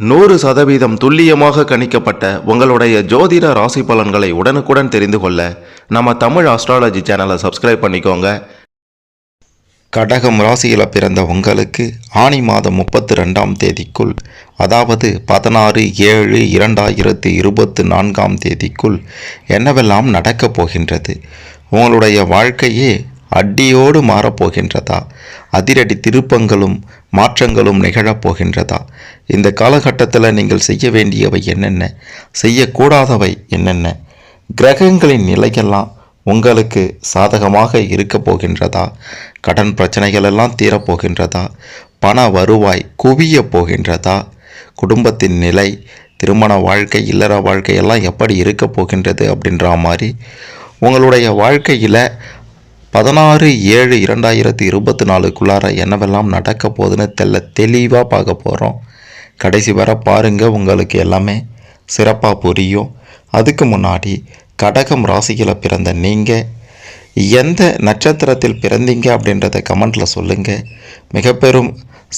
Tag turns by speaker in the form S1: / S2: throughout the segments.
S1: நூறு சதவீதம் துல்லியமாக கணிக்கப்பட்ட உங்களுடைய ஜோதிட ராசி பலன்களை உடனுக்குடன் தெரிந்து கொள்ள நம்ம தமிழ் ஆஸ்ட்ராலஜி சேனலை சப்ஸ்கிரைப் பண்ணிக்கோங்க. கடகம் ராசியில் பிறந்த உங்களுக்கு ஆனி மாதம் முப்பத்தி ரெண்டாம் தேதிக்குள் அதாவது பதினாறு ஏழு இரண்டாயிரத்து இருபத்து நான்காம் தேதிக்குள் என்னவெல்லாம் நடக்கப் போகின்றது? உங்களுடைய வாழ்க்கையே அடியோடு மாறப்போகின்றதா அதிரடி திருப்பங்களும் மாற்றங்களும் நிகழப் போகின்றதா? இந்த காலகட்டத்தில் நீங்கள் செய்ய வேண்டியவை என்னென்ன? செய்யக்கூடாதவை என்னென்ன? கிரகங்களின் நிலையெல்லாம் உங்களுக்கு சாதகமாக இருக்க போகின்றதா? கடன் பிரச்சனைகள் எல்லாம் தீரப்போகின்றதா பண வருவாய் குவிய போகின்றதா? குடும்பத்தின் நிலை திருமண வாழ்க்கை இல்லற வாழ்க்கையெல்லாம் எப்படி இருக்க போகின்றது அப்படின்ற மாதிரி உங்களுடைய வாழ்க்கையில் பதினாறு ஏழு இரண்டாயிரத்தி இருபத்தி நாலுக்குள்ளார என்னவெல்லாம் நடக்க போகுதுன்னு தெல்ல தெளிவாக பார்க்க போகிறோம் கடைசி வர பாருங்கள் உங்களுக்கு எல்லாமே சிறப்பாக புரியும். அதுக்கு முன்னாடி கடகம் ராசியில் பிறந்த நீங்கள் எந்த நட்சத்திரத்தில் பிறந்தீங்க அப்படின்றத கமெண்ட்டில் சொல்லுங்கள் மிக பெரும்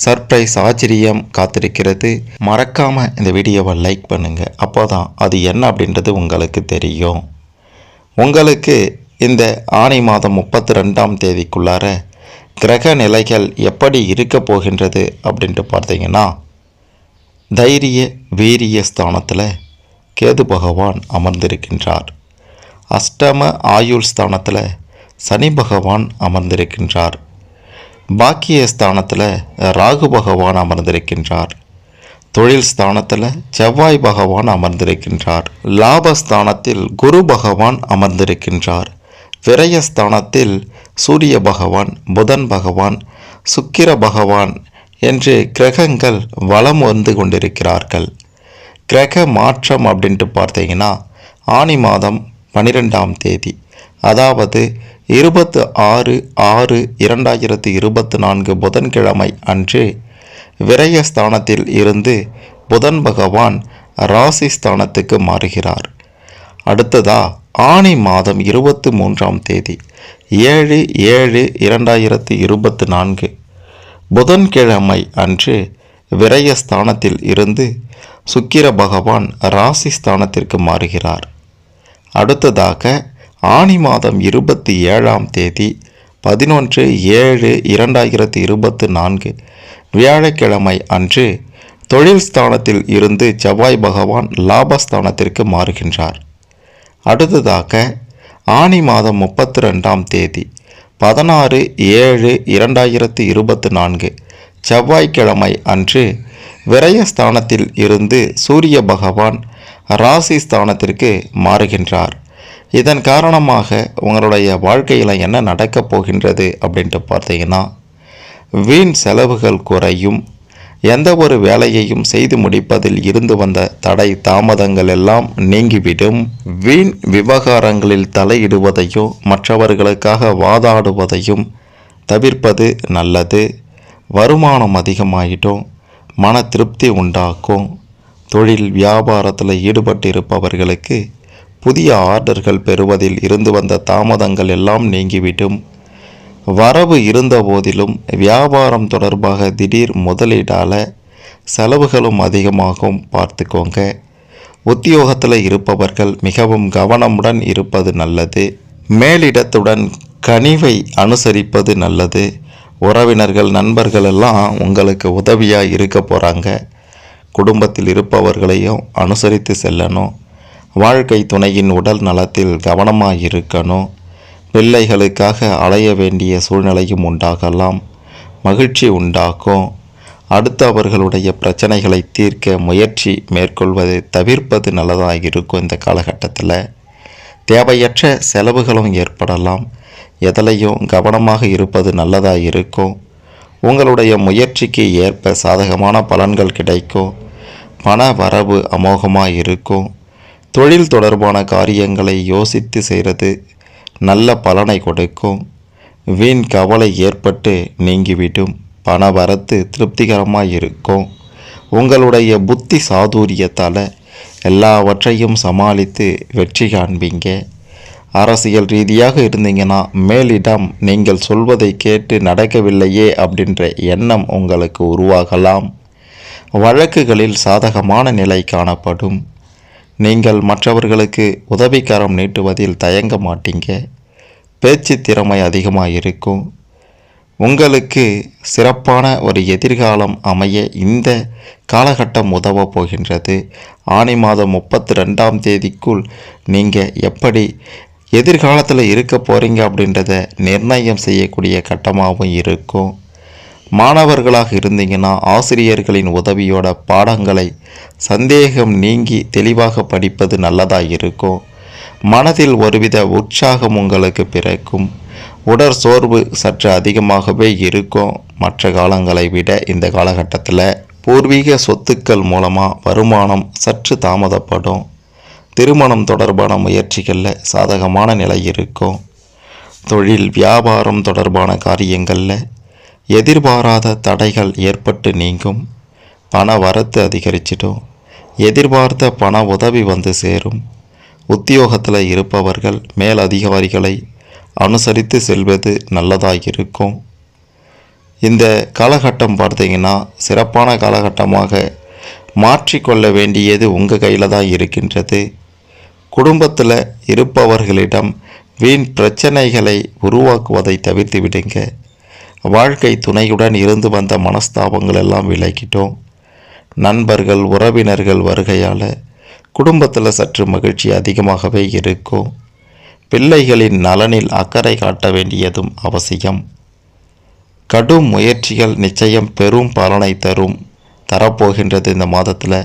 S1: சர்ப்ரைஸ் ஆச்சரியம் காத்திருக்கிறது. மறக்காமல் இந்த வீடியோவை லைக் பண்ணுங்கள் அப்போ தான் அது என்ன அப்படின்றது உங்களுக்கு தெரியும். உங்களுக்கு இந்த ஆணி மாதம் முப்பத்தி ரெண்டாம் தேதிக்குள்ளார கிரக நிலைகள் எப்படி இருக்க போகின்றது அப்படின்ட்டு பார்த்தீங்கன்னா தைரிய வீரிய ஸ்தானத்தில் கேது பகவான் அமர்ந்திருக்கின்றார். அஷ்டம ஆயுள் ஸ்தானத்தில் சனி பகவான் அமர்ந்திருக்கின்றார். பாக்கிய ஸ்தானத்தில் ராகு பகவான் அமர்ந்திருக்கின்றார். தொழில் ஸ்தானத்தில் செவ்வாய் பகவான் அமர்ந்திருக்கின்றார். லாபஸ்தானத்தில் குரு பகவான் அமர்ந்திருக்கின்றார். விரயஸ்தானத்தில் சூரிய பகவான் புதன் பகவான் சுக்கிர பகவான் என்று கிரகங்கள் வலம் வந்து கொண்டிருக்கிறார்கள். கிரக மாற்றம் அப்படின்ட்டு பார்த்தீங்கன்னா ஆனி மாதம் பனிரெண்டாம் தேதி அதாவது இருபத்து ஆறு ஆறு இரண்டாயிரத்து இருபத்து நான்கு புதன்கிழமை அன்று விரயஸ்தானத்தில் இருந்து புதன் பகவான் ராசி ஸ்தானத்துக்கு மாறுகிறார். அடுத்ததா ஆணி மாதம் இருபத்து மூன்றாம் தேதி ஏழு ஏழு இரண்டாயிரத்து இருபத்து நான்கு புதன்கிழமை அன்று விரயஸ்தானத்தில் இருந்து சுக்கிர பகவான் ராசி ஸ்தானத்திற்கு மாறுகிறார். அடுத்ததாக ஆணி மாதம் இருபத்தி ஏழாம் தேதி பதினொன்று ஏழு இரண்டாயிரத்தி இருபத்து நான்கு வியாழக்கிழமை அன்று தொழில் ஸ்தானத்தில் இருந்து செவ்வாய் பகவான் லாபஸ்தானத்திற்கு மாறுகின்றார். அடுத்ததாக ஆனி மாதம் முப்பத்தி ரெண்டாம் தேதி பதினாறு ஏழு இரண்டாயிரத்து இருபத்து நான்கு செவ்வாய்க்கிழமை அன்று விரயஸ்தானத்தில் இருந்து சூரிய பகவான் ராசி ஸ்தானத்திற்கு மாறுகின்றார். இதன் காரணமாக உங்களுடைய வாழ்க்கையில் என்ன நடக்கப் போகின்றது அப்படின்ட்டு பார்த்தீங்கன்னா வீண் செலவுகள் குறையும் எந்த ஒரு வேலையையும் செய்து முடிப்பதில் இருந்து வந்த தடை தாமதங்கள் எல்லாம் நீங்கிவிடும். வீண் விவகாரங்களில் தலையிடுவதையும் மற்றவர்களுக்காக வாதாடுவதையும் தவிர்ப்பது நல்லது. வருமானம் அதிகமாகிட்டும் மன திருப்தி உண்டாக்கும் தொழில் வியாபாரத்தில் ஈடுபட்டிருப்பவர்களுக்கு புதிய ஆர்டர்கள் பெறுவதில் இருந்து வந்த தாமதங்கள் எல்லாம் நீங்கிவிடும். வரவு இருந்த போதிலும் வியாபாரம் தொடர்பாக திடீர் முதலீடால் செலவுகளும் அதிகமாகும் பார்த்துக்கோங்க. உத்தியோகத்தில் இருப்பவர்கள் மிகவும் கவனமுடன் இருப்பது நல்லது. மேலிடத்துடன் கனிவை அனுசரிப்பது நல்லது. உறவினர்கள் நண்பர்கள் எல்லாம் உங்களுக்கு உதவியாக இருக்க போகிறாங்க குடும்பத்தில் இருப்பவர்களையும் அனுசரித்து செல்லணும். வாழ்க்கை துணையின் உடல் நலத்தில் கவனமாக இருக்கணும். பிள்ளைகளுக்காக அலைய வேண்டிய சூழ்நிலையும் உண்டாகலாம். மகிழ்ச்சி உண்டாக்கும் அடுத்தவர்களுடைய பிரச்சனைகளை தீர்க்க முயற்சி மேற்கொள்வதை தவிர்ப்பது நல்லதாக இருக்கும் இந்த காலகட்டத்தில். தேவையற்ற செலவுகளும் ஏற்படலாம். எதிலையும் கவனமாக இருப்பது நல்லதாக இருக்கும் உங்களுடைய முயற்சிக்கு ஏற்ப சாதகமான பலன்கள் கிடைக்கும். பண வரவு அமோகமாக இருக்கும் தொழில் தொடர்பான காரியங்களை யோசித்து செய்கிறது நல்ல பலனை கொடுக்கும். வீண் கவலை ஏற்பட்டு நீங்கிவிடும். பண வரத்து திருப்திகரமாக இருக்கும். உங்களுடைய புத்தி சாதுரியத்தால் எல்லாவற்றையும் சமாளித்து வெற்றி காண்பீங்க. அரசியல் ரீதியாக இருந்தீங்கன்னா மேலிடம் நீங்கள் சொல்வதை கேட்டு நடக்கவில்லையே அப்படின்ற எண்ணம் உங்களுக்கு உருவாகலாம். வழக்குகளில் சாதகமான நிலை காணப்படும். நீங்கள் மற்றவர்களுக்கு உதவிக்கரம் நீட்டுவதில் தயங்க மாட்டீங்க. பேச்சு திறமை அதிகமாக இருக்கும் உங்களுக்கு சிறப்பான ஒரு எதிர்காலம் அமைய இந்த காலகட்டம் உதவ போகின்றது. ஆனி மாதம் முப்பத்தி ரெண்டாம் தேதிக்குள் நீங்கள் எப்படி எதிர்காலத்தில் இருக்க போகிறீங்க அப்படின்றத நிர்ணயம் செய்யக்கூடிய கட்டமாகவும் இருக்கும். மாணவர்களாக இருந்தீங்கன்னா ஆசிரியர்களின் உதவியோட பாடங்களை சந்தேகம் நீங்கி தெளிவாக படிப்பது நல்லதாக இருக்கும். மனதில் ஒருவித உற்சாகம் உங்களுக்கு பிறக்கும். உடற் சோர்வு சற்று அதிகமாகவே இருக்கும். மற்ற காலங்களை விட இந்த காலகட்டத்தில் பூர்வீக சொத்துக்கள் மூலமாக வருமானம் சற்று தாமதப்படும். திருமணம் தொடர்பான முயற்சிகளில் சாதகமான நிலை இருக்கும். தொழில் வியாபாரம் தொடர்பான காரியங்களில் எதிர்பாராத தடைகள் ஏற்பட்டு நீங்கும். பண வரத்து அதிகரிச்சிடும். எதிர்பார்த்த பண உதவி வந்து சேரும். உத்தியோகத்தில் இருப்பவர்கள் மேல் அதிகாரிகளை அனுசரித்து செல்வது நல்லதாக இருக்கும் இந்த காலகட்டம் பார்த்தீங்கன்னா சிறப்பான காலகட்டமாக மாற்றிக்கொள்ள வேண்டியது உங்கள் கையில் தான் இருக்கின்றது. குடும்பத்தில் இருப்பவர்களிடம் வீண் பிரச்சனைகளை உருவாக்குவதை தவிர்த்து விடுங்க. வாழ்க்கை துணையுடன் இருந்து வந்த மனஸ்தாபங்கள் எல்லாம் விலகிட்டோம். நண்பர்கள் உறவினர்கள் வருகையால் குடும்பத்தில் சற்று மகிழ்ச்சி அதிகமாகவே இருக்கும். பிள்ளைகளின் நலனில் அக்கறை காட்ட வேண்டியதும் அவசியம். கடும் முயற்சிகள் நிச்சயம் பெரும் பலனை தரும் தரப்போகின்றது இந்த மாதத்தில்.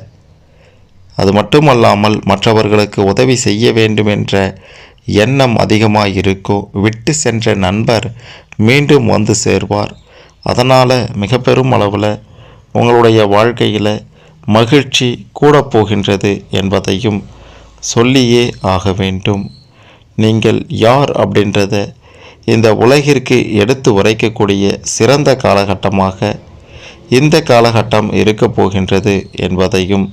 S1: அது மட்டுமல்லாமல் மற்றவர்களுக்கு உதவி செய்ய வேண்டும் என்ற எண்ணம் அதிகமாக இருக்கும் விட்டு சென்ற நண்பர் மீண்டும் வந்து சேர்வார். அதனால் மிக பெரும் அளவில் உங்களுடைய வாழ்க்கையில் மகிழ்ச்சி கூட போகின்றது என்பதையும் சொல்லியே ஆக வேண்டும். நீங்கள் யார் அப்படின்றத இந்த உலகிற்கு எடுத்து உரைக்கக்கூடிய சிறந்த காலகட்டமாக இந்த காலகட்டம் இருக்கப் போகின்றது என்பதையும்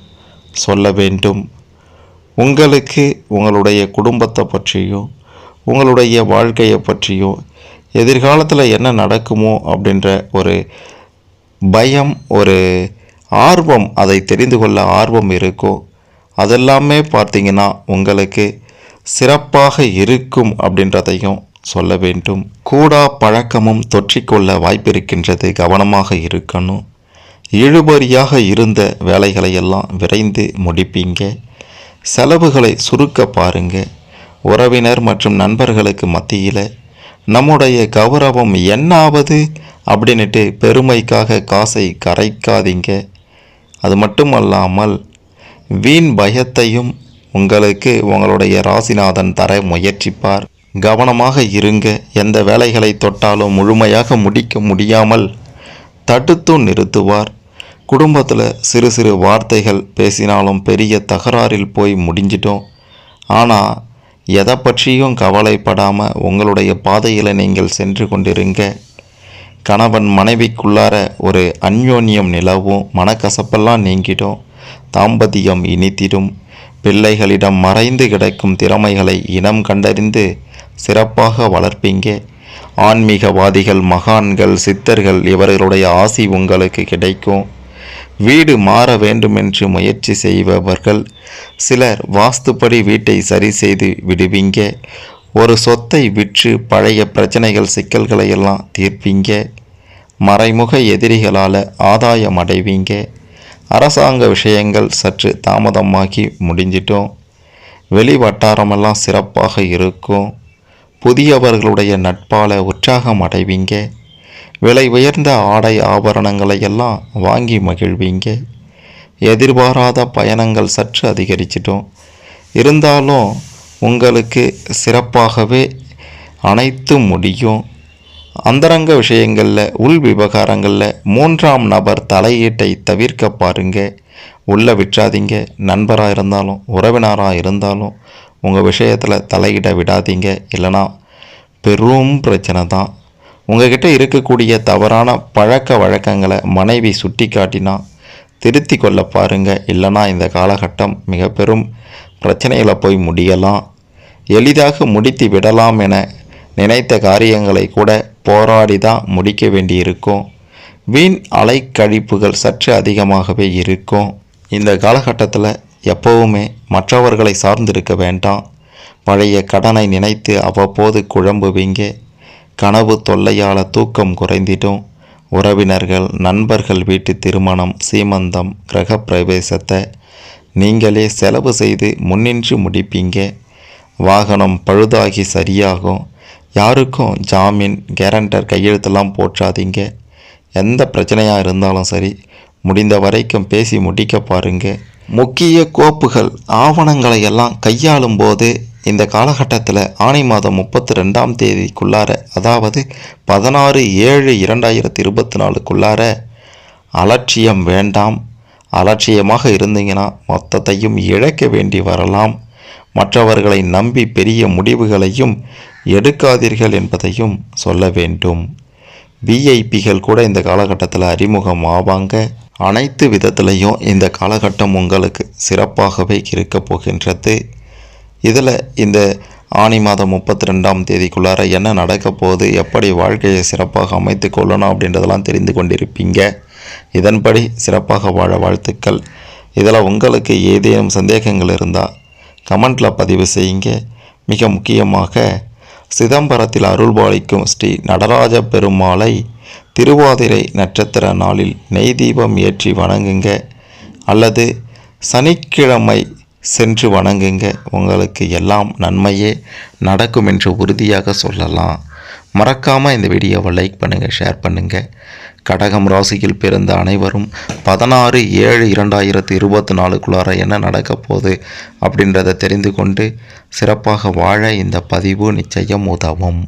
S1: சொல்ல வேண்டும். உங்களுக்கு உங்களுடைய குடும்பத்தை பற்றியும் உங்களுடைய வாழ்க்கையை பற்றியும் எதிர்காலத்தில் என்ன நடக்குமோ அப்படின்ற ஒரு பயம் ஒரு ஆர்வம் அதை தெரிந்து கொள்ள ஆர்வம் இருக்கும் அதெல்லாமே பார்த்தீங்கன்னா உங்களுக்கு சிறப்பாக இருக்கும் அப்படின்றதையும் சொல்ல வேண்டும். கூடா பழக்கமும் தொற்றிக்கொள்ள வாய்ப்பிருக்கின்றது கவனமாக இருக்கணும். இழுபறியாக இருந்த வேலைகளை எல்லாம் விரைந்து முடிப்பீங்க. செலவுகளை சுருக்க பாருங்க. உறவினர் மற்றும் நண்பர்களுக்கு மத்தியில் நம்முடைய கௌரவம் என்னாவது? அப்படின்னுட்டு பெருமைக்காக காசை கரைக்காதீங்க. அது மட்டுமல்லாமல் வீண் பயத்தையும் உங்களுக்கு உங்களுடைய ராசிநாதன் தர முயற்சிப்பார். கவனமாக இருங்க. எந்த வேலைகளை தொட்டாலும் முழுமையாக முடிக்க முடியாமல் தடுத்தும் நிறுத்துவார். குடும்பத்தில் சிறு சிறு வார்த்தைகள் பேசினாலும் பெரிய தகராறில் போய் முடிஞ்சிட்டோம் ஆனால் எதை பற்றியும் கவலைப்படாமல் உங்களுடைய பாதையில் நீங்கள் சென்று கொண்டிருங்க. கணவன் மனைவிக்குள்ளார ஒரு அந்யோன்யம் நிலவும் மனக்கசப்பெல்லாம் நீங்கிடும். தாம்பத்தியம் இனித்திடும். பிள்ளைகளிடம் மறைந்து கிடக்கும் திறமைகளை இனம் கண்டறிந்து சிறப்பாக வளர்ப்பீங்க. ஆன்மீகவாதிகள் மகான்கள் சித்தர்கள் இவர்களுடைய ஆசி உங்களுக்கு கிடைக்கும். வீடு மாற வேண்டுமென்று முயற்சி செய்பவர்கள் சிலர் வாஸ்துப்படி வீட்டை சரி செய்து விடுவீங்க. ஒரு சொத்தை விற்று பழைய பிரச்சனைகள் சிக்கல்களை எல்லாம் தீர்ப்பீங்க. மறைமுக எதிரிகளால் ஆதாயம் அடைவீங்க அரசாங்க விஷயங்கள் சற்று தாமதமாகி முடிஞ்சிட்டோம். வெளி வட்டாரமெல்லாம் சிறப்பாக இருக்கும். புதியவர்களுடைய நட்பால உற்சாகம் அடைவீங்க விலை உயர்ந்த ஆடை ஆபரணங்களை எல்லாம் வாங்கி மகிழ்வீங்க. எதிர்பாராத பயணங்கள் சற்று அதிகரிச்சிட்டோம். இருந்தாலும் உங்களுக்கு சிறப்பாகவே அனைத்தும் முடியும். அந்தரங்க விஷயங்களில் உள் விவகாரங்களில் மூன்றாம் நபர் தலையீட்டை தவிர்க்க பாருங்க. உள்ள விற்றாதீங்க. நண்பராக இருந்தாலும் உறவினராக இருந்தாலும் உங்கள் விஷயத்தில் தலையிட விடாதீங்க. இல்லைனா பெரும் பிரச்சனை தான். உங்ககிட்ட இருக்கக்கூடிய தவறான பழக்க வழக்கங்களை மனைவி சுட்டி காட்டினா திருத்தி கொள்ள பாருங்க. இல்லைனா இந்த காலகட்டம் மிக பெரும் பிரச்சனைகளை போய் முடியலாம். எளிதாக முடித்து விடலாம் என நினைத்த காரியங்களை கூட போராடி தான் முடிக்க வேண்டியிருக்கும். வீண் அலைக்கழிப்புகள் சற்று அதிகமாகவே இருக்கும். இந்த காலகட்டத்தில் எப்போவுமே மற்றவர்களை சார்ந்திருக்க வேண்டாம். பழைய கடனை நினைத்து அவ்வப்போது குழம்புவீங்க. கனவு தொல்லையால் தூக்கம் குறைந்திடும். உறவினர்கள் நண்பர்கள் வீட்டு திருமணம் சீமந்தம் கிரகப்பிரவேசத்தை நீங்களே செலவு செய்து முன்னின்று முடிப்பீங்க. வாகனம் பழுதாகி சரியாகும். யாருக்கும் ஜாமீன் கேரண்டர் கையெழுத்தெல்லாம் போற்றாதீங்க. எந்த பிரச்சனையாக இருந்தாலும் சரி முடிந்த வரைக்கும் பேசி முடிக்க பாருங்க. முக்கிய கோப்புகள் ஆவணங்களை எல்லாம் கையாளும் போது இந்த காலகட்டத்தில் ஆணி மாதம் முப்பத்தி ரெண்டாம் தேதிக்குள்ளார அதாவது பதினாறு ஏழு இரண்டாயிரத்தி இருபத்தி நாலுக்குள்ளார அலட்சியம் வேண்டாம். அலட்சியமாக இருந்தீங்கன்னா மொத்தத்தையும் இழக்க வேண்டி வரலாம். மற்றவர்களை நம்பி பெரிய முடிவுகளையும் எடுக்காதீர்கள் என்பதையும் சொல்ல வேண்டும். விஐபிகள் கூட இந்த காலகட்டத்தில் அறிமுகம் ஆவாங்க. அனைத்து விதத்திலையும் இந்த காலகட்டம் உங்களுக்கு சிறப்பாகவே இருக்கப் போகின்றது. இதில் இந்த ஆனி மாதம் முப்பத்தி ரெண்டாம் தேதிக்குள்ளார என்ன நடக்க போகுது எப்படி வாழ்க்கையை சிறப்பாக அமைத்து கொள்ளணும் அப்படின்றதெல்லாம் தெரிந்து கொண்டிருப்பீங்க. இதன்படி சிறப்பாக வாழ வாழ்த்துக்கள். இதில் உங்களுக்கு ஏதேனும் சந்தேகங்கள் இருந்தால் கமெண்டில் பதிவு செய்யுங்க. மிக முக்கியமாக சிதம்பரத்தில் அருள்பாலிக்கும் ஸ்ரீ நடராஜ பெருமாளை திருவாதிரை நட்சத்திர நாளில் நெய் தீபம் ஏற்றி வணங்குங்க. அல்லது சனிக்கிழமை சென்று வணங்குங்க. உங்களுக்கு எல்லாம் நன்மையே நடக்கும் என்று உறுதியாக சொல்லலாம். மறக்காமல் இந்த வீடியோவை லைக் பண்ணுங்கள் ஷேர் பண்ணுங்கள் கடகம் ராசியில் பிறந்த அனைவரும் பதினாறு ஏழு இரண்டாயிரத்து இருபத்தி நாலுக்குள்ளார என்ன நடக்க போகுது அப்படின்றத தெரிந்து கொண்டு சிறப்பாக வாழ இந்த பதிவு நிச்சயம் உதவும்.